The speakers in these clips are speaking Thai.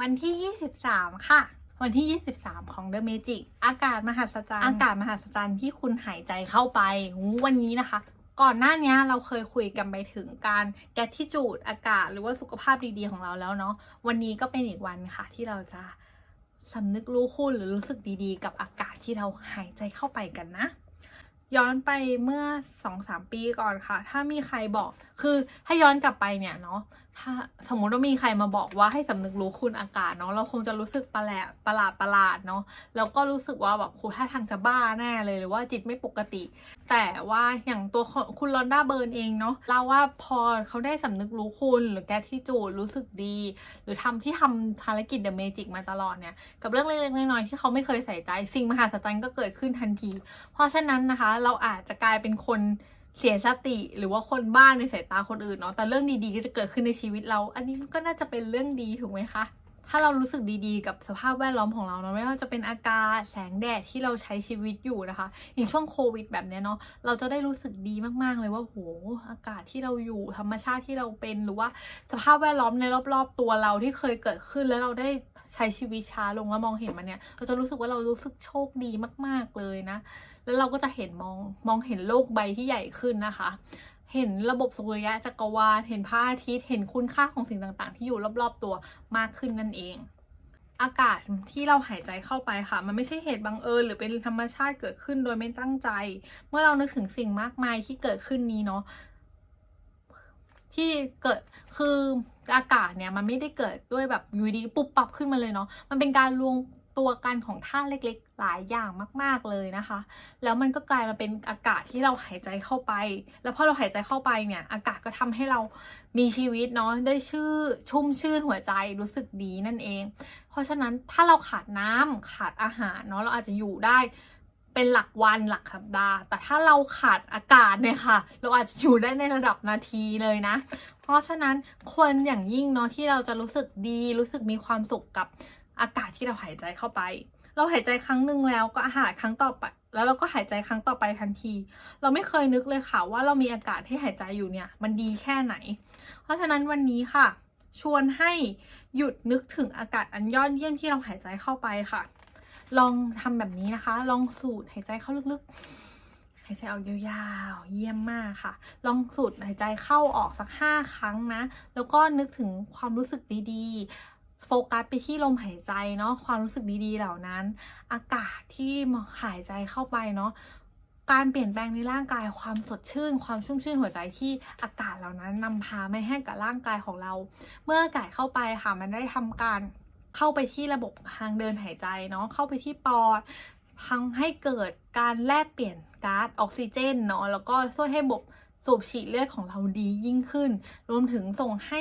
วันที่ 23 ค่ะ วันที่ 23 ของ The Magic อากาศมหัศจรรย์ อากาศมหัศจรรย์ที่คุณหายใจเข้าไปหูวันนี้นะคะ ก่อนหน้านี้เราเคยคุยกันไปถึงการแกทที่จูดอากาศหรือว่าสุขภาพดีๆของเราแล้วเนาะ วันนี้ก็เป็นอีกวันค่ะที่เราจะสำนึกรู้คุณหรือรู้สึกดีๆ กับอากาศที่เราหายใจเข้าไปกันนะย้อนไปเมื่อสองสามปีก่อนค่ะ ถ้ามีใครบอก คือถ้าย้อนกลับไปเนี่ยเนาะ ถ้าสมมติว่ามีใครมาบอกว่าให้สำนึกรู้คุณอากาศเนาะเราคงจะรู้สึกประหลาดประหลาดประหลาดเนาะแล้วก็รู้สึกว่าแบบครูท่าทางจะบ้าแน่เลยหรือว่าจิตไม่ปกติ แต่ว่าอย่างตัวคุณลอนด้าเบิร์นเองเนาะเล่าว่าพอเขาได้สำนึกรู้คุณหรือแกที่จูดรู้สึกดี หรือทำที่ทำภารกิจเดอะเมจิกมาตลอดเนี่ยกับเรื่องเล็กๆน้อยๆที่เขาไม่เคยใส่ใจ สิ่งมหัศจรรย์ก็เกิดขึ้นทันที เพราะฉะนั้นนะคะ เราอาจจะกลายเป็นคน เสียสติหรือว่าคนบ้าในสายตาคนอื่นเนาะแต่เรื่องดีๆก็จะเกิดขึ้นในชีวิตเรา อันนี้ก็น่าจะเป็นเรื่องดีถูกไหมคะถ้าเรารู้สึกดีๆ กับสภาพแวดล้อมของเราเนาะไม่ว่าจะเป็นอากาศแสงแดดที่เราใช้ชีวิตอยู่นะคะอย่างช่วงโควิดแบบเนี้ยเนาะเราจะได้รู้สึกดีมากๆเลยว่าโหอากาศที่เราอยู่ธรรมชาติที่เราเป็นหรือว่าสภาพแวดล้อมในรอบ ๆ ตัวเราที่เคยเกิดขึ้นแล้วเราได้ ใช้ชีวิตช้าลงแล้วมองเห็นมันเนี่ยเราจะรู้สึกว่าเรารู้สึกโชคดีมาก ๆเลยนะ แล้วเราก็จะเห็นมองมองเห็นโลกใบที่ใหญ่ขึ้นนะคะ เห็นระบบสุริยะจักรวาลเห็นพระอาทิตย์เห็นคุณค่าของสิ่งต่างๆ ที่อยู่รอบๆตัวมากขึ้นนั่นเองอากาศที่เราหายใจเข้าไปค่ะ มันไม่ใช่เหตุบังเอิญหรือเป็นธรรมชาติเกิดขึ้นโดยไม่ตั้งใจ เมื่อเรานึกถึงสิ่งมากมายที่เกิดขึ้นนี้เนาะ ที่เกิดคืออากาศเนี่ยมันไม่ได้เกิดด้วยแบบอยู่ดีปุบปับขึ้นมาเลยเนาะมันเป็นการรวมตัวกันของธาตุเล็กๆ หลายอย่างมาก ๆเลยนะคะ แล้วมันก็กลายมาเป็นอากาศที่เราหายใจเข้าไป แล้วพอเราหายใจเข้าไปเนี่ยอากาศก็ทำให้เรามีชีวิตเนาะได้ชื่อชุ่มชื่นหัวใจรู้สึกดีนั่นเอง เพราะฉะนั้นถ้าเราขาดน้ำขาดอาหารเนาะเราอาจจะอยู่ได้ เป็นหลักวันหลักสัปดาห์ แต่ถ้าเราขาดอากาศเนี่ยค่ะ เราอาจจะอยู่ได้ในระดับนาทีเลยนะ เพราะฉะนั้นควรอย่างยิ่งเนาะที่เราจะรู้สึกดี รู้สึกมีความสุขกับอากาศที่เราหายใจเข้าไป เราหายใจครั้งหนึ่งแล้วก็อาหารครั้งต่อไป แล้วเราก็หายใจครั้งต่อไปทันที เราไม่เคยนึกเลยค่ะ ว่าเรามีอากาศที่หายใจอยู่เนี่ย มันดีแค่ไหน เพราะฉะนั้นวันนี้ค่ะ ชวนให้หยุดนึกถึงอากาศอันยอดเยี่ยมที่เราหายใจเข้าไปค่ะ ลองทำแบบนี้นะคะ ลองสูดหายใจเข้าลึกๆ หายใจออกยาวๆ เยี่ยมมากค่ะ ลองสูดหายใจเข้าออกสักห้าครั้งนะ แล้วก็นึกถึงความรู้สึกดีๆ โฟกัสไปที่ลมหายใจเนาะ ความรู้สึกดีๆ เหล่านั้น อากาศที่หายใจเข้าไปเนาะการเปลี่ยนแปลงในร่างกายความสดชื่น ความชุ่มชื่นหัวใจที่อากาศเหล่านั้นนำพาไม่ให้กับร่างกายของเรา เมื่ออากาศเข้าไปค่ะมันได้ทำการ เข้าไปที่ระบบทางเดินหายใจเนาะเข้าไปที่ปอดทำให้เกิดการแลกเปลี่ยนก๊าซออกซิเจนเนาะแล้วก็ช่วยให้ระบบสูบฉีดเลือดของเราดียิ่งขึ้น รวมถึงส่งให้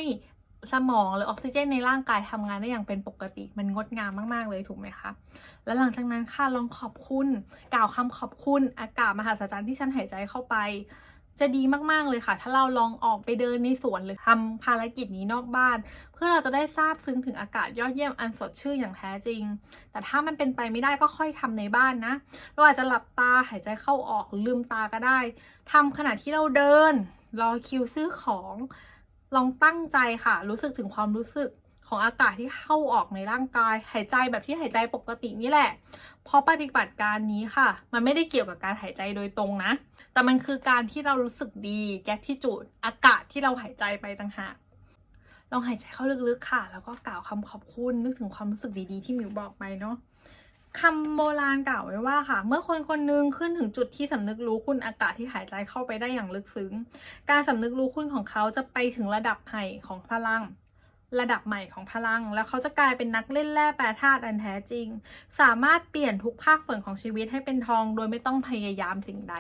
สมองหรือออกซิเจนในร่างกายทำงานได้อย่างเป็นปกติมันงดงามมาก ๆ เลยถูกไหมคะ แล้วหลังจากนั้นค่ะลองขอบคุณ กล่าวคำขอบคุณอากาศมหาศาลที่ฉันหายใจเข้าไป จะดีมากๆเลยค่ะ ถ้าเราลองออกไปเดินในสวนหรือทำภารกิจนี้นอกบ้าน เพื่อเราจะได้ทราบซึ้งถึงอากาศยอดเยี่ยมอันสดชื่นอย่างแท้จริง แต่ถ้ามันเป็นไปไม่ได้ก็ค่อยทำในบ้านนะ เราอาจจะหลับตาหายใจเข้าออกลืมตาก็ได้ทำขณะที่เราเดิน รอคิวซื้อของ ลองตั้งใจค่ะ รู้สึกถึงความรู้สึก ของอากาศที่เข้าออกในร่างกาย หายใจแบบที่หายใจปกตินี่แหละ เพราะปฏิบัติการนี้ค่ะ มันไม่ได้เกี่ยวกับการหายใจโดยตรงนะ แต่มันคือการที่เรารู้สึกดีแก๊สที่จูดอากาศที่เราหายใจไปต่างหากลองหายใจเข้าลึกๆค่ะ แล้วก็กล่าวคำขอบคุณนึกถึงความรู้สึกดีๆที่มิวบอกไปเนาะคำโบราณกล่าวไว้ว่าค่ะ เมื่อคนคนหนึงขึ้นถึงจุดที่สำนึกรู้คุณอากาศที่หายใจเข้าไปได้อย่างลึกซึ้ง การสำนึกรู้คุณของเขาจะไปถึงระดับใหม่ของพลัง ระดับใหม่ของพลัง แล้วเขาจะกลายเป็นนักเล่นแร่แปรธาตุอันแท้จริง สามารถเปลี่ยนทุกภาคส่วนของชีวิตให้เป็นทอง โดยไม่ต้องพยายามสิ่งใด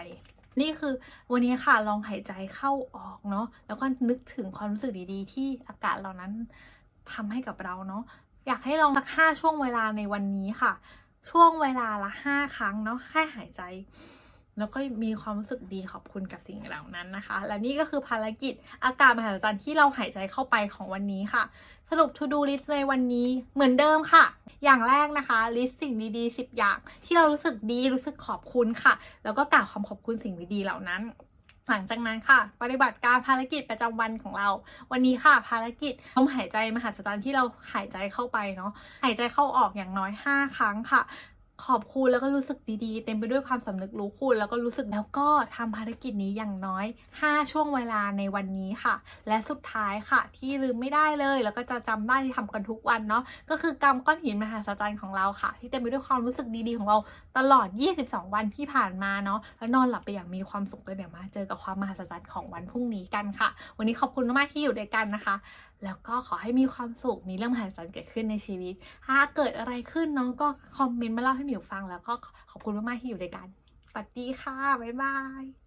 นี่คือวันนี้ค่ะลองหายใจเข้าออกเนาะแล้วก็นึกถึงความรู้สึกดีๆ ที่อากาศเหล่านั้นทำให้กับเราเนาะอยากให้ลองสักห้าช่วงเวลาในวันนี้ค่ะ ช่วงเวลาละห้าครั้งเนาะแค่หายใจ แล้วก็มีความรู้สึกดีขอบคุณกับสิ่งเหล่านั้นนะคะ และนี่ก็คือภารกิจอากาศมหัศจรรย์ที่เราหายใจเข้าไปของวันนี้ค่ะ สรุป to do list ในวันนี้เหมือนเดิมค่ะ อย่างแรกนะคะ list สิ่งดีๆ 10 อย่าง ที่เรารู้สึกดีรู้สึกขอบคุณค่ะ แล้วก็กล่าวคำขอบคุณสิ่งดีๆเหล่านั้นหลังจากนั้นค่ะ ปฏิบัติการภารกิจประจำวันของเรา วันนี้ค่ะภารกิจลมหายใจมหัศจรที่เราหายใจเข้าไปเนาะหายใจเข้าออกอย่างน้อย 5 ครั้งค่ะ ขอบคุณแล้วก็รู้สึกดีๆ เต็มไปด้วยความสำนึกรู้คุณ แล้วก็รู้สึกแล้วก็ทำภารกิจนี้อย่างน้อย 5 ช่วงเวลาในวันนี้ค่ะ และสุดท้ายค่ะ ที่ลืมไม่ได้เลย แล้วก็จะจำได้ที่ทำกันทุกวันเนาะก็คือกรรมก้อนหินมหาศาลของเราค่ะ ที่เต็มไปด้วยความรู้สึกดีๆของเราตลอด 22 วันที่ผ่านมาเนาะแล้วนอนหลับไปอย่างมีความสุขเลยเดี๋ยวมา เจอกับความมหัศจรของวันพรุ่งนี้กันค่ะ วันนี้ขอบคุณมากที่อยู่ด้วยกันนะคะ แล้วก็ขอให้มีความสุขมีเรื่องมหัศจรรย์เกิดขึ้นในชีวิต ถ้าเกิดอะไรขึ้นน้องก็คอมเมนต์มาเล่าให้หมิวฟัง แล้วก็ขอบคุณมากๆที่อยู่ด้วยกันสวัสดีค่ะบ๊ายบาย